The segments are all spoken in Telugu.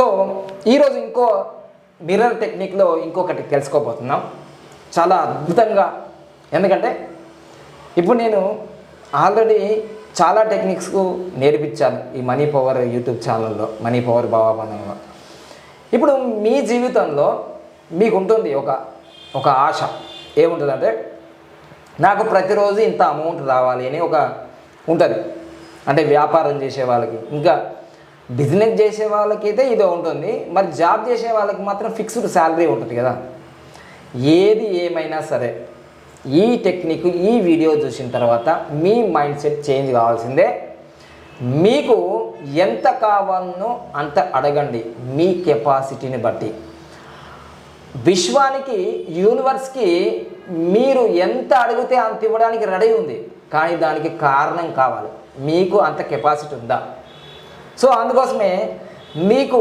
సో ఈరోజు ఇంకో మిర్రర్ టెక్నిక్లో ఇంకొకటి తెలుసుకోబోతున్నాం. చాలా అద్భుతంగా. ఎందుకంటే ఇప్పుడు నేను ఆల్రెడీ చాలా టెక్నిక్స్ నేర్పించాను ఈ మనీ పవర్ యూట్యూబ్ ఛానల్లో మనీ పవర్ బాబాబంధంలో ఇప్పుడు మీ జీవితంలో మీకు ఉంటుంది ఒక ఒక ఆశ. ఏముంటుందంటే నాకు ప్రతిరోజు ఇంత అమౌంట్ రావాలి అని ఒక ఉంటుంది. అంటే వ్యాపారం చేసే వాళ్ళకి. ఇంకా బిజినెస్ చేసే వాళ్ళకైతే ఇదో ఉంటుంది. మరి జాబ్ చేసే వాళ్ళకి మాత్రం ఫిక్స్డ్ శాలరీ ఉంటుంది కదా. ఏది ఏమైనా సరే ఈ టెక్నిక్ ఈ వీడియో చూసిన తర్వాత మీ మైండ్ సెట్ చేంజ్ కావాల్సిందే. మీకు ఎంత కావాలనో అంత అడగండి మీ కెపాసిటీని బట్టి. విశ్వానికి యూనివర్స్కి మీరు ఎంత అడిగితే అంత ఇవ్వడానికి రెడీ ఉంది. కానీ దానికి కారణం కావాలి. మీకు అంత కెపాసిటీ ఉందా? సో అందుకోసమే నీకు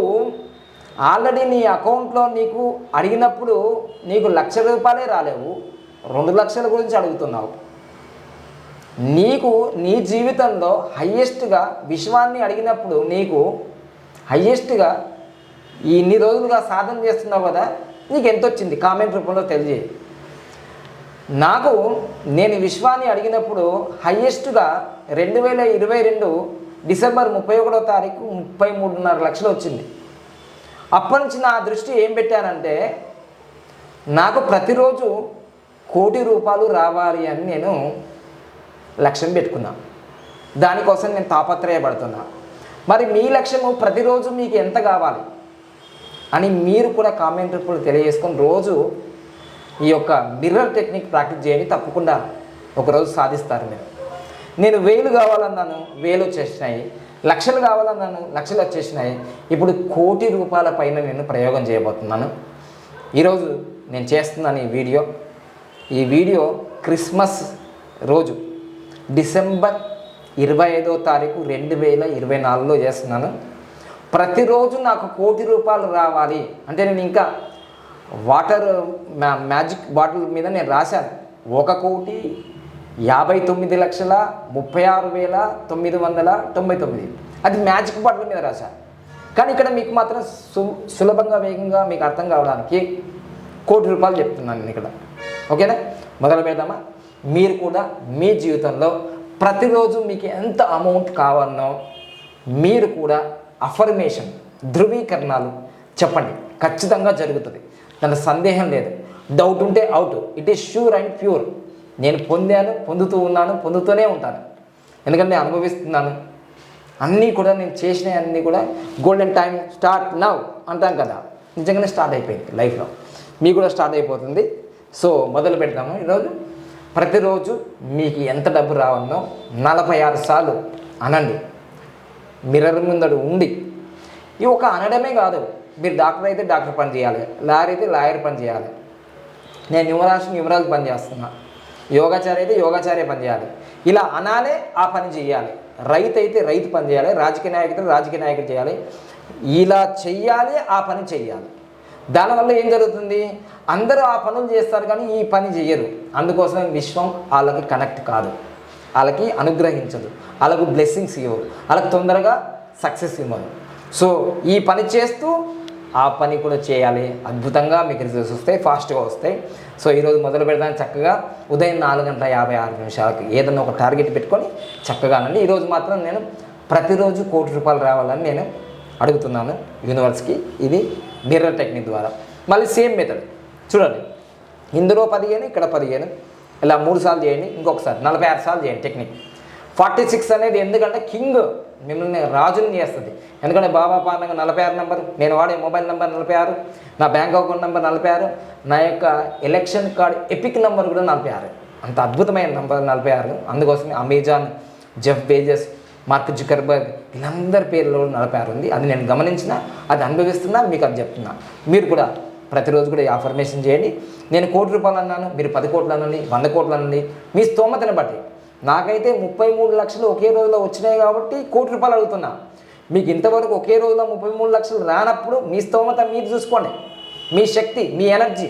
ఆల్రెడీ నీ అకౌంట్లో నీకు అడిగినప్పుడు నీకు లక్ష రూపాయలే రాలేవు రెండు లక్షల గురించి అడుగుతున్నావు. నీకు నీ జీవితంలో హయ్యెస్ట్గా విశ్వాన్ని అడిగినప్పుడు నీకు హయ్యెస్ట్గా ఈ ఇన్ని రోజులుగా సాధన చేస్తున్నావు కదా నీకు ఎంత వచ్చింది కామెంట్ రూపంలో తెలియజేయి. నాకు నేను విశ్వాన్ని అడిగినప్పుడు హయ్యెస్ట్గా రెండు వేల ఇరవై రెండు డిసెంబర్ ముప్పై ఒకటో తారీఖు ముప్పై మూడున్నర లక్షలు వచ్చింది. అప్పటి నుంచి నా దృష్టి ఏం పెట్టానంటే నాకు ప్రతిరోజు కోటి రూపాయలు రావాలి అని నేను లక్ష్యం పెట్టుకున్నా. దానికోసం నేను తాపత్రయపడుతున్నా. మరి మీ లక్ష్యము ప్రతిరోజు మీకు ఎంత కావాలి? అని మీరు కూడా కామెంట్ రూపంలో తెలియజేసుకొని రోజు ఈ యొక్క మిర్రర్ టెక్నిక్ ప్రాక్టీస్ చేయండి తప్పకుండా ఒకరోజు సాధిస్తారు మీరు. నేను వేలు కావాలన్నాను వేలు వచ్చేసినాయి. లక్షలు కావాలన్నాను లక్షలు వచ్చేసినాయి. ఇప్పుడు కోటి రూపాయల పైన నేను ప్రయోగం చేయబోతున్నాను. ఈరోజు నేను చేస్తున్నాను ఈ వీడియో. ఈ వీడియో క్రిస్మస్ రోజు డిసెంబర్ ఇరవై ఐదో తారీఖు రెండు వేల ఇరవై నాలుగులో చేస్తున్నాను. ప్రతిరోజు నాకు కోటి రూపాయలు రావాలి. అంటే నేను ఇంకా వాటర్ మ్యా మ్యాజిక్ బాటిల్ మీద నేను రాశాను. ఒక కోటి యాభై తొమ్మిది లక్షల ముప్పై ఆరు వేల తొమ్మిది వందల తొంభై తొమ్మిది. అది మ్యాజిక్ బాటిల్ మీద రాశాను కానీ ఇక్కడ మీకు మాత్రం సు సులభంగా వేగంగా మీకు అర్థం కావడానికి కోటి రూపాయలు చెప్తున్నాను నేను ఇక్కడ. ఓకేనా? మొదలు పెడదామా? మీరు కూడా మీ జీవితంలో ప్రతిరోజు మీకు ఎంత అమౌంట్ కావాలనో మీరు కూడా అఫర్మేషన్ ధృవీకరణాలు చెప్పండి. ఖచ్చితంగా జరుగుతుంది. దాని సందేహం లేదు. డౌట్ ఉంటే out. It is sure and pure నేను పొందాను పొందుతూ ఉన్నాను పొందుతూనే ఉంటాను. ఎందుకంటే నేను అనుభవిస్తున్నాను. అన్నీ కూడా నేను చేసినవి అన్నీ కూడా గోల్డెన్ టైం స్టార్ట్ నవ్ అంటాం కదా. నిజంగానే స్టార్ట్ అయిపోయింది లైఫ్లో. మీకు కూడా స్టార్ట్ అయిపోతుంది. సో మొదలు పెడతాము ఈరోజు. ప్రతిరోజు మీకు ఎంత డబ్బు రావాలో నలభై ఆరు సార్లు అనండి. మిర్రర్ ముందడు ఉండి. ఇవి ఒక అనడమే కాదు మీరు డాక్టర్ అయితే డాక్టర్ పని చేయాలి లాయర్ అయితే లాయర్ పని చేయాలి. నేను న్యూమరాజ్ యువరాజు పని చేస్తున్నా. యోగాచారి అయితే యోగాచార్య పని చేయాలి. ఇలా అనాలే ఆ పని చేయాలి రైతు అయితే రైతు పని చేయాలి రాజకీయ నాయకుడు రాజకీయ నాయకుడు చేయాలి. ఇలా చెయ్యాలి ఆ పని చెయ్యాలి. దానివల్ల ఏం జరుగుతుంది? అందరూ ఆ పనులు చేస్తారు కానీ ఈ పని చేయరు అందుకోసం విశ్వం వాళ్ళకి కనెక్ట్ కాదు. వాళ్ళకి అనుగ్రహించదు. వాళ్ళకు బ్లెస్సింగ్స్ ఇవ్వరు వాళ్ళకి తొందరగా సక్సెస్ ఇవ్వదు. సో ఈ పని చేస్తూ ఆ పని కూడా చేయాలి. అద్భుతంగా మీకు రిజల్ట్స్ వస్తాయి ఫాస్ట్గా వస్తాయి. సో ఈరోజు మొదలు పెడదాం చక్కగా. ఉదయం నాలుగు గంటల యాభై ఆరు నిమిషాలకి ఏదైనా ఒక టార్గెట్ పెట్టుకొని చక్కగా అనండి. ఈరోజు మాత్రం నేను ప్రతిరోజు కోటి రూపాయలు రావాలని నేను అడుగుతున్నాను యూనివర్స్కి. ఇది మిర్రర్ టెక్నిక్ ద్వారా. మళ్ళీ సేమ్ మెథడ్ చూడండి. ఇందులో పదిహేను ఇక్కడ పదిహేను. ఇలా మూడు సార్లు చేయండి ఇంకొకసారి. నలభై ఆరు సార్లు చేయండి టెక్నిక్ ఫార్టీ సిక్స్ అనేది ఎందుకంటే కింగ్ మిమ్మల్ని రాజుని చేస్తుంది. ఎందుకంటే బాబా పాలనగా నలభై ఆరు నెంబర్ నేను వాడే మొబైల్ నెంబర్ నలభై ఆరు నా బ్యాంక్ అకౌంట్ నెంబర్ నలభై ఆరు నా యొక్క ఎలక్షన్ కార్డ్ ఎపిక్ నెంబర్ కూడా నలభై ఆరు. అంత అద్భుతమైన నెంబర్ నలభై ఆరు. అందుకోసమే Amazon Jeff Bezos Mark Zuckerberg వీళ్ళందరి పేర్లో నలభై ఆరు ఉంది. అది నేను గమనించిన అది అనుభవిస్తున్నా మీకు అది చెప్తున్నా. మీరు కూడా ప్రతిరోజు కూడా ఈ అఫర్మేషన్ చేయండి. నేను కోటి రూపాయలు అన్నాను మీరు పది కోట్లు అనండి వంద కోట్లు అనండి. మీ స్తోమతను బట్టి. నాకైతే ముప్పై మూడు లక్షలు ఒకే రోజులో వచ్చినాయి కాబట్టి కోటి రూపాయలు అడుగుతున్నా. మీకు ఇంతవరకు ఒకే రోజులో ముప్పై మూడు లక్షలు రానప్పుడు మీ స్తోమత మీరు చూసుకోండి. మీ శక్తి మీ ఎనర్జీ.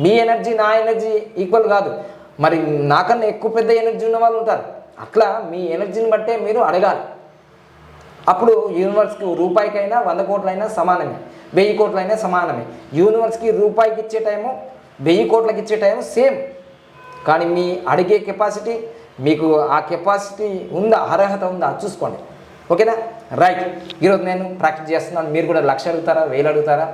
మీ ఎనర్జీ నా ఎనర్జీ ఈక్వల్ కాదు. మరి నాకన్నా ఎక్కువ పెద్ద ఎనర్జీ ఉన్న వాళ్ళు ఉంటారు. అట్లా మీ ఎనర్జీని బట్టే మీరు అడగాలి. అప్పుడు యూనివర్స్కి రూపాయికైనా వంద కోట్లైనా సమానమే. వెయ్యి కోట్లైనా సమానమే. యూనివర్స్కి రూపాయికి ఇచ్చే టైము వెయ్యి కోట్లకి ఇచ్చే టైము సేమ్. కానీ మీ అడిగే కెపాసిటీ మీకు ఆ కెపాసిటీ ఉందా అర్హత ఉందా చూసుకోండి. ఓకేనా? రైట్ ఈరోజు నేను ప్రాక్టీస్ చేస్తున్నాను. మీరు కూడా లక్ష అడుగుతారా వేలు అడుగుతారా?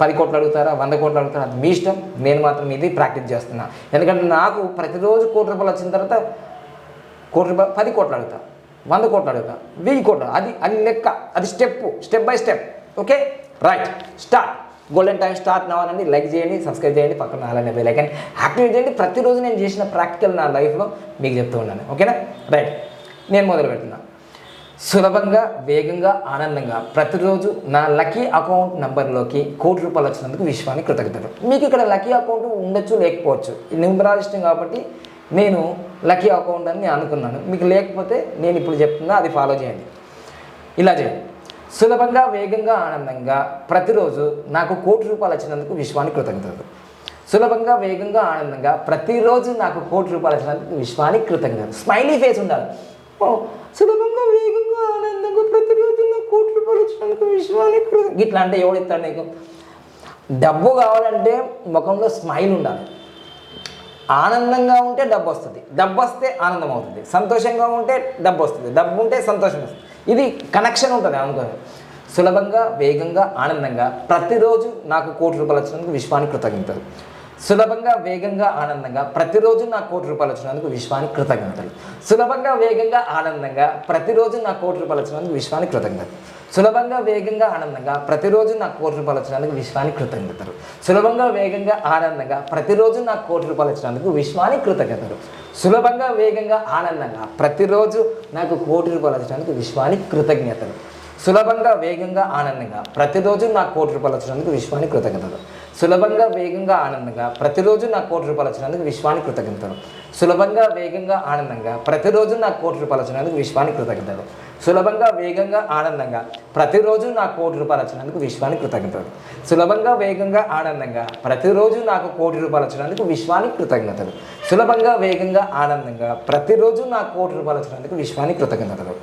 పది కోట్లు అడుగుతారా వంద కోట్లు అడుగుతారా? అది మీ ఇష్టం. నేను మాత్రం ఇది ప్రాక్టీస్ చేస్తున్నా. ఎందుకంటే నాకు ప్రతిరోజు కోటి రూపాయలు వచ్చిన తర్వాత కోటి రూపాయలు పది కోట్లు అడుగుతా వంద కోట్లు అడుగుతా వెయ్యి కోట్లు. అది అది లెక్క. అది step step by step okay right start golden time start నవ్వాలండి like చేయండి సబ్స్క్రైబ్ చేయండి పక్కన అలానే బెల్ ఐకాన్ యాక్టివేట్ చేయండి. ప్రతిరోజు నేను చేసిన ప్రాక్టికల్ నా లైఫ్లో మీకు చెప్తూ ఉన్నాను. ఓకేనా రైట్ నేను మొదలు పెడుతున్నా. సులభంగా వేగంగా ఆనందంగా ప్రతిరోజు నా లక్కీ అకౌంట్ నంబర్లోకి కోటి రూపాయలు వచ్చినందుకు విశ్వాన్ని కృతజ్ఞతలు. మీకు ఇక్కడ లక్కీ అకౌంట్ ఉండొచ్చు లేకపోవచ్చు. నింబరాలిష్టం కాబట్టి నేను లక్కీ అకౌంట్ అని నేను అనుకున్నాను. మీకు లేకపోతే నేను ఇప్పుడు చెప్తున్నా అది ఫాలో చేయండి. ఇలా చేయండి. సులభంగా వేగంగా ఆనందంగా ప్రతిరోజు నాకు కోటి రూపాయలు వచ్చినందుకు విశ్వానికి కృతజ్ఞతలు. సులభంగా వేగంగా ఆనందంగా ప్రతిరోజు నాకు కోటి రూపాయలు వచ్చినందుకు విశ్వానికి కృతజ్ఞతలు. స్మైలీ ఫేస్ ఉండాలి. సులభంగా వేగంగా ఆనందంగా ప్రతిరోజు నాకు కోటి రూపాయలు వచ్చినందుకు విశ్వానికి కృతజ్ఞత ఇట్లా అంటే ఎవడిస్తాడు నీకు? డబ్బు కావాలంటే ముఖంలో స్మైల్ ఉండాలి. ఆనందంగా ఉంటే డబ్బు వస్తుంది. డబ్బు వస్తే ఆనందం అవుతుంది. సంతోషంగా ఉంటే డబ్బు వస్తుంది. డబ్బు ఉంటే సంతోషం వస్తుంది. ఇది కనెక్షన్ ఉంటుంది అనుకోని సులభంగా వేగంగా ఆనందంగా ప్రతిరోజు నాకు కోటి రూపాయలు వచ్చినందుకు విశ్వానికి కృతజ్ఞతలు. సులభంగా వేగంగా ఆనందంగా ప్రతిరోజు నా కోటి రూపాయలు వచ్చినందుకు విశ్వానికి కృతజ్ఞతలు. సులభంగా వేగంగా ఆనందంగా ప్రతిరోజు నా కోటి రూపాయలు వచ్చినందుకు విశ్వానికి కృతజ్ఞతలు. సులభంగా వేగంగా ఆనందంగా ప్రతిరోజు నా కోటి రూపాయలు వచ్చినందుకు విశ్వానికి కృతజ్ఞతలు. సులభంగా వేగంగా ఆనందంగా ప్రతిరోజు నా కోటి రూపాయలు వచ్చినందుకు విశ్వానికి కృతజ్ఞతలు. సులభంగా వేగంగా ఆనందంగా ప్రతిరోజు నాకు కోటి రూపాయలు వచ్చినందుకు విశ్వానికి కృతజ్ఞతలు. సులభంగా వేగంగా ఆనందంగా ప్రతిరోజు నా కోటి రూపాయలు వచ్చినందుకు విశ్వానికి కృతజ్ఞతలు. సులభంగా వేగంగా ఆనందంగా ప్రతిరోజు నా కోటి రూపాయలు వచ్చినందుకు విశ్వానికి కృతజ్ఞతలు. సులభంగా వేగంగా ఆనందంగా ప్రతిరోజు నా కోటి రూపాయలు వచ్చినందుకు విశ్వానికి కృతజ్ఞతలు. సులభంగా వేగంగా ఆనందంగా. ప్రతిరోజు నాకు కోటి రూపాయలు వచ్చినందుకు విశ్వానికి కృతజ్ఞతలు. సులభంగా వేగంగా ఆనందంగా. ప్రతిరోజు నాకు కోటి రూపాయలు వచ్చినందుకు విశ్వానికి కృతజ్ఞతలు. సులభంగా వేగంగా ఆనందంగా. ప్రతిరోజు నాకు కోటి రూపాయలు వచ్చినందుకు విశ్వానికి కృతజ్ఞతలు.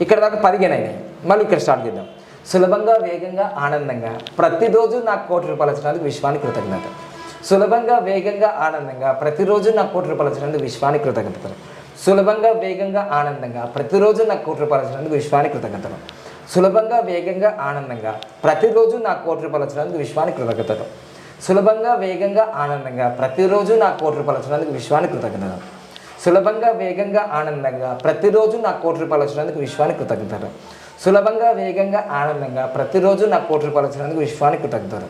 ఇక్కడ దాకా పదిహేనైనాయి మళ్ళీ ఇక్కడ స్టార్ట్ చేద్దాం. సులభంగా వేగంగా ఆనందంగా. ప్రతిరోజు నాకు కోటి రూపాయలు వచ్చినందుకు విశ్వానికి కృతజ్ఞత సులభంగా వేగంగా ఆనందంగా. ప్రతిరోజు నాకు కోటి రూపాయలు వచ్చినందుకు విశ్వానికి కృతజ్ఞతలు. సులభంగా వేగంగా ఆనందంగా. ప్రతిరోజు నాకు కోటి రూపాయలు వచ్చినందుకు విశ్వానికి కృతజ్ఞతలు. సులభంగా వేగంగా ఆనందంగా. ప్రతిరోజు నాకు కోటి రూపాయలు వచ్చినందుకు విశ్వానికి కృతజ్ఞతలు. సులభంగా వేగంగా ఆనందంగా. ప్రతిరోజు నాకు కోటి రూపాయలు వచ్చినందుకు విశ్వానికి కృతజ్ఞతలు. సులభంగా వేగంగా ఆనందంగా. ప్రతిరోజు నాకు కోటి రూపాయలు వచ్చినందుకు విశ్వానికి కృతజ్ఞతలు. సులభంగా వేగంగా ఆనందంగా. ప్రతిరోజు నాకు కోటి రూపాయలు వచ్చినందుకు విశ్వానికి కృతజ్ఞతలు.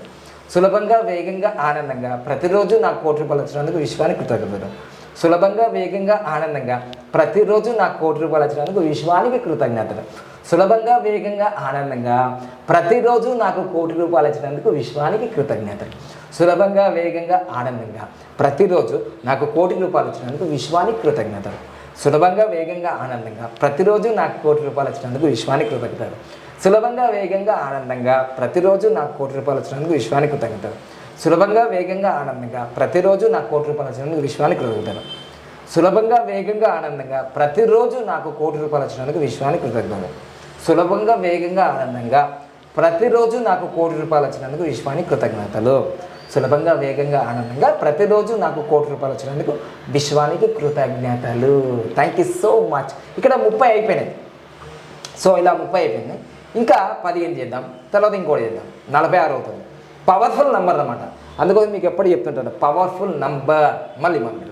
సులభంగా వేగంగా ఆనందంగా. ప్రతిరోజు నాకు కోటి రూపాయలు వచ్చినందుకు విశ్వానికి కృతజ్ఞతలు. సులభంగా వేగంగా ఆనందంగా ప్రతిరోజు నాకు కోటి రూపాయలు వచ్చినందుకు విశ్వానికి కృతజ్ఞతలు. సులభంగా వేగంగా ఆనందంగా ప్రతిరోజు నాకు కోటి రూపాయలు వచ్చినందుకు విశ్వానికి కృతజ్ఞతలు. సులభంగా వేగంగా ఆనందంగా ప్రతిరోజు నాకు కోటి రూపాయలు వచ్చినందుకు విశ్వానికి కృతజ్ఞతలు. సులభంగా వేగంగా ఆనందంగా ప్రతిరోజు నాకు కోటి రూపాయలు వచ్చినందుకు విశ్వానికి కృతజ్ఞతలు. సులభంగా వేగంగా ఆనందంగా ప్రతిరోజు నాకు కోటి రూపాయలు వచ్చినందుకు విశ్వానికి కృతజ్ఞతలు. సులభంగా వేగంగా ఆనందంగా ప్రతిరోజు నాకు కోటి రూపాయలు వచ్చినందుకు విశ్వానికి కృతజ్ఞతలు. సులభంగా వేగంగా ఆనందంగా ప్రతిరోజు నాకు కోటి రూపాయలు వచ్చినందుకు విశ్వానికి కృతజ్ఞతలు. సులభంగా వేగంగా ఆనందంగా ప్రతిరోజు నాకు కోటి రూపాయలు వచ్చినందుకు విశ్వానికి కృతజ్ఞతలు. సులభంగా వేగంగా ఆనందంగా ప్రతిరోజు నాకు కోటి రూపాయలు వచ్చినందుకు విశ్వానికి కృతజ్ఞతలు. థ్యాంక్ యూ సో మచ్ ఇక్కడ ముప్పై అయిపోయినాయి. సో ఇలా ముప్పై అయిపోయింది. ఇంకా పదిహేను చేద్దాం. తర్వాత ఇంకోటి చేద్దాం. నలభై ఆరు అవుతుంది. పవర్ఫుల్ నంబర్ అనమాట అందుకోసం మీకు ఎప్పుడు చెప్తుంటాను పవర్ఫుల్ నంబర్ మళ్ళీ మళ్ళీ.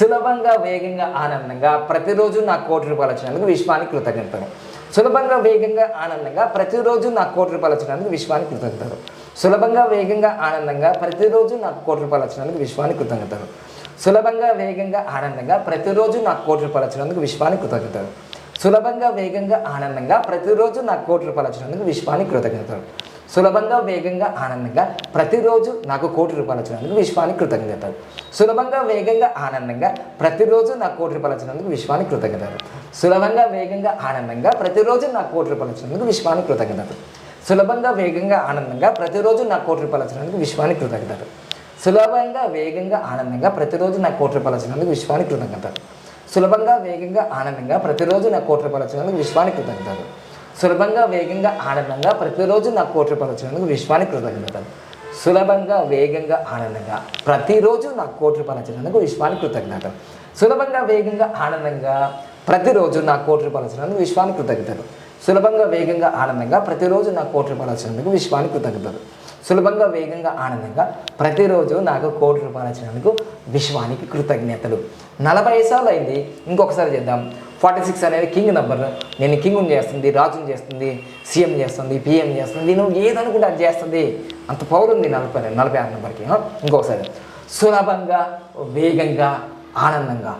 సులభంగా వేగంగా ఆనందంగా ప్రతిరోజు నా కోటి రూపాయలు వచ్చినందుకు విశ్వానికి కృతజ్ఞతలు. సులభంగా వేగంగా ఆనందంగా ప్రతిరోజు నా కోటి రూపాయలు వచ్చినందుకు విశ్వానికి కృతజ్ఞతలు. సులభంగా వేగంగా ఆనందంగా ప్రతిరోజు నాకు కోటి రూపాయలు వచ్చినందుకు విశ్వానికి కృతజ్ఞతలు. సులభంగా వేగంగా ఆనందంగా ప్రతిరోజు నాకు కోటి రూపాయలు వచ్చినందుకు విశ్వానికి కృతజ్ఞతలు. సులభంగా వేగంగా ఆనందంగా ప్రతిరోజు నాకు కోటి రూపాయలు వచ్చినందుకు విశ్వానికి కృతజ్ఞతలు. సులభంగా వేగంగా ఆనందంగా ప్రతిరోజు నాకు కోటి రూపాయలు వచ్చినందుకు విశ్వానికి కృతజ్ఞతలు. సులభంగా వేగంగా ఆనందంగా ప్రతిరోజు నాకు కోటి రూపాయలు వచ్చినందుకు విశ్వానికి కృతజ్ఞతలు. సులభంగా వేగంగా ఆనందంగా ప్రతిరోజు నాకు కోటి రూపాయలు వచ్చినందుకు విశ్వానికి కృతజ్ఞతలు. సులభంగా వేగంగా ఆనందంగా ప్రతిరోజు నాకు కోటి రూపాయలు వచ్చినందుకు విశ్వానికి కృతజ్ఞతలు. సులభంగా వేగంగా ఆనందంగా ప్రతిరోజు నాకు కోటి రూపాయలు వచ్చినందుకు విశ్వానికి కృతజ్ఞతలు. సులభంగా వేగంగా ఆనందంగా ప్రతిరోజు నాకు కోటి రూపాయలు వచ్చినందుకు విశ్వానికి కృతజ్ఞతలు. సులభంగా వేగంగా ఆనందంగా ప్రతిరోజు నాకు కోటి రూపాయలు వచ్చినందుకు విశ్వానికి కృతజ్ఞతలు. సులభంగా వేగంగా ఆనందంగా ప్రతిరోజు నాకు కోటి రూపాయలు వచ్చినందుకు విశ్వానికి కృతజ్ఞతలు. సులభంగా వేగంగా ఆనందంగా ప్రతిరోజు నాకు కోటి రూపాయలు వచ్చినందుకు విశ్వానికి కృతజ్ఞతలు. సులభంగా వేగంగా ఆనందంగా ప్రతిరోజు నాకు కోటి రూపాయలు వచ్చినందుకు విశ్వానికి కృతజ్ఞతలు. సులభంగా వేగంగా ఆనందంగా ప్రతిరోజు నాకు కోటి రూపాయలు వచ్చినందుకు విశ్వానికి కృతజ్ఞతలు. నలభై సార్లు అయింది. ఇంకొకసారి చేద్దాం. ఫార్టీ సిక్స్ అనేది కింగ్ నెంబర్. నేను కింగ్ని చేస్తుంది రాజుని చేస్తుంది సీఎం చేస్తుంది పిఎం చేస్తుంది నువ్వు ఏదనుకుంటే అది చేస్తుంది. అంత పవర్ ఉంది నలభై నలభై ఆరు నెంబర్కి. ఇంకోసారి ఇంకొకసారి. సులభంగా వేగంగా ఆనందంగా.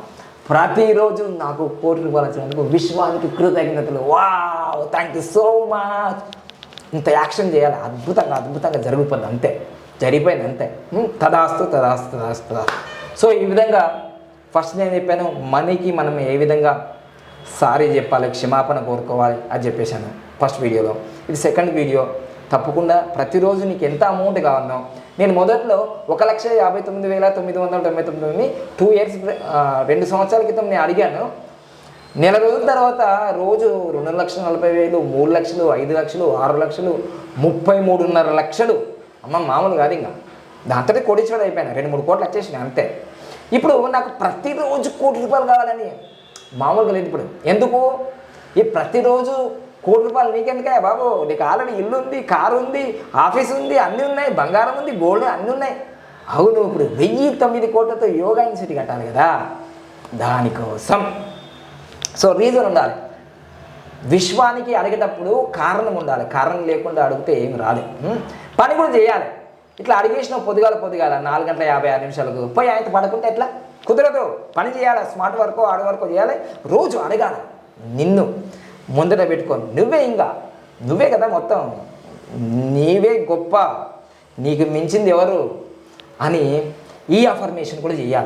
ప్రతిరోజు నాకు కోటి రూపాయలు వచ్చినందుకు విశ్వానికి కృతజ్ఞతలు. Wow thank you so much ఇంత యాక్షన్ చేయాలి. అద్భుతంగా అద్భుతంగా జరిగిపోద్ది. అంతే. జరిగిపోయింది అంతే. తదాస్తు తదాస్తు తదాస్తు తదాస్తు. సో ఈ విధంగా ఫస్ట్ నేను చెప్పాను మనీకి మనం ఏ విధంగా సారీ చెప్పాలి క్షమాపణ కోరుకోవాలి అని చెప్పేశాను ఫస్ట్ వీడియోలో. ఇది సెకండ్ వీడియో. తప్పకుండా ప్రతిరోజు నీకు ఎంత అమౌంట్ కావాలో నేను మొదట్లో ఒక లక్ష యాభై తొమ్మిది వేల తొమ్మిది వందల తొంభై తొమ్మిది టూ ఇయర్స్ రెండు సంవత్సరాల క్రితం నేను అడిగాను. నెల రోజుల తర్వాత రోజు రెండు లక్షల నలభై వేలు మూడు లక్షలు ఐదు లక్షలు ఆరు లక్షలు ముప్పై మూడున్నర లక్షలు. అమ్మ మామూలు కాదు ఇంకా. దాంతో కోటీశ్వరుడు అయిపోయాను. రెండు మూడు కోట్లు వచ్చేసినాయి అంతే. ఇప్పుడు నాకు ప్రతిరోజు కోటి రూపాయలు కావాలని మామూలుగా లేదు ఇప్పుడు. ఎందుకు? ఈ ప్రతిరోజు కోటి రూపాయలు నీకెందుకే బాబు? నీకు ఆల్రెడీ ఇల్లు ఉంది కారు ఉంది ఆఫీస్ ఉంది అన్నీ ఉన్నాయి బంగారం ఉంది గోల్డ్ అన్నీ ఉన్నాయి. అవును ఇప్పుడు వెయ్యి తొమ్మిది కోట్లతో యోగా ఇన్స్టిట్యూట్ కట్టాలి కదా? దానికోసం. సో రీజన్ ఉండాలి. విశ్వానికి అడిగేటప్పుడు కారణం ఉండాలి. కారణం లేకుండా అడిగితే ఏం రాదు. పని కూడా చేయాలి. ఇట్లా అడిగేసిన పొద్దుగాల పొద్దుగాల నాలుగు గంటల యాభై ఆరు నిమిషాలకు. పోయి ఆయన పడుకుంటే ఎట్లా? కుదరదు. పని చేయాలి? స్మార్ట్ వర్క్ ఆడ వర్క్ చేయాలి? రోజు అడగాలి. నిన్ను ముందట పెట్టుకొని నువ్వే ఇంకా నువ్వే కదా మొత్తం. నీవే గొప్ప. నీకు మించింది ఎవరు? అని ఈ అఫర్మేషన్ కూడా చేయాలి